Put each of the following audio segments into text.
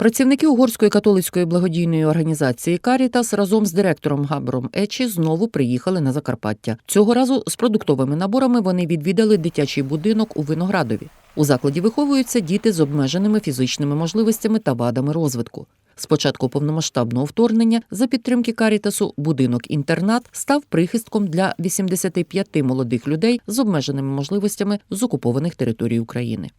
Працівники угорської католицької благодійної організації Карітас разом з директором Габром Ечі знову приїхали на Закарпаття. Цього разу з продуктовими наборами вони відвідали дитячий будинок у Виноградові. У закладі виховуються діти з обмеженими фізичними можливостями та вадами розвитку. З початку повномасштабного вторгнення за підтримки Карітасу будинок-інтернат став прихистком для 85 молодих людей з обмеженими можливостями з окупованих територій України.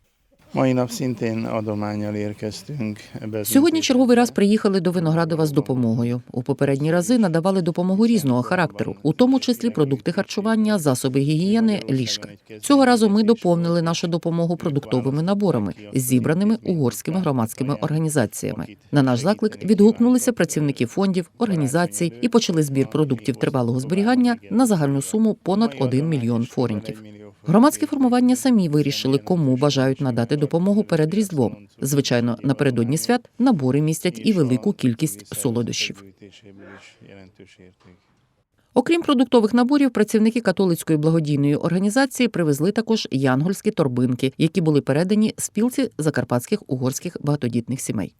Mai nap szintén adományjal érkeztünk ebbe Сьогодні черговий раз приїхали до Виноградова з допомогою. У попередні рази надавали допомогу різного характеру, у тому числі продукти харчування, засоби гігієни, ліжка. Цього разу ми доповнили нашу допомогу продуктовими наборами, зібраними угорськими громадськими організаціями. На наш заклик відгукнулися працівники фондів, організацій і почали збір продуктів тривалого зберігання на загальну суму понад 1 мільйон форінтів. Громадські формування самі вирішили, кому бажають надати допомогу перед Різдвом. Звичайно, напередодні свят набори містять і велику кількість солодощів. Окрім продуктових наборів, працівники католицької благодійної організації привезли також янгольські торбинки, які були передані спілці закарпатських угорських багатодітних сімей.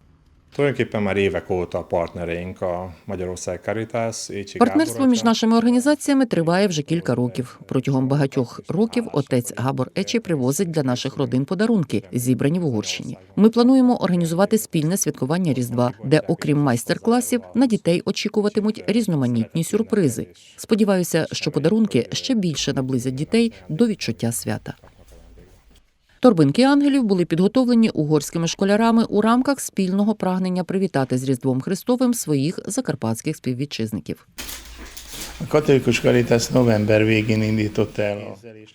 Tulajdonképpen már évek óta partnereink a Magyarország Caritas, Партнерство між нашими організаціями триває вже кілька років. Протягом багатьох років отець Габор Ечі привозить для наших родин подарунки, зібрані в Угорщині. Ми плануємо організувати спільне святкування Різдва, де, окрім майстер-класів, на дітей очікуватимуть різноманітні сюрпризи. Сподіваюся, що подарунки ще більше наблизять дітей до відчуття свята. Торбинки ангелів були підготовлені угорськими школярами у рамках спільного прагнення привітати з Різдвом Христовим своїх закарпатських співвітчизників. A katolikus Caritas november végén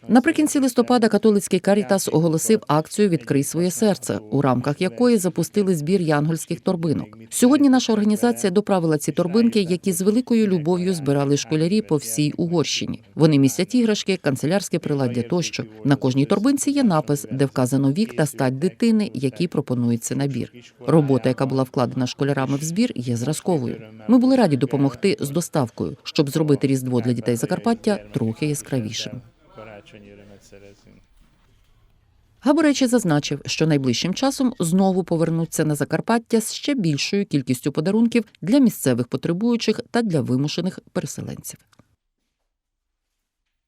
Наприкінці листопада католицький Карітас оголосив акцію Відкрий своє серце, у рамках якої запустили збір янгольських торбинок. Сьогодні наша організація доправила ці торбинки, які з великою любов'ю збирали школярі по всій Угорщині. Вони містять іграшки, канцелярське приладдя тощо. На кожній торбинці є напис, де вказано вік та стать дитини, якій пропонується набір. Робота, яка була вкладена школярами в збір, є зразковою. Ми були раді допомогти з доставкою, щоб зробити різдво для дітей Закарпаття трохи яскравішим. Габоречі зазначив, що найближчим часом знову повернуться на Закарпаття з ще більшою кількістю подарунків для місцевих потребуючих та для вимушених переселенців.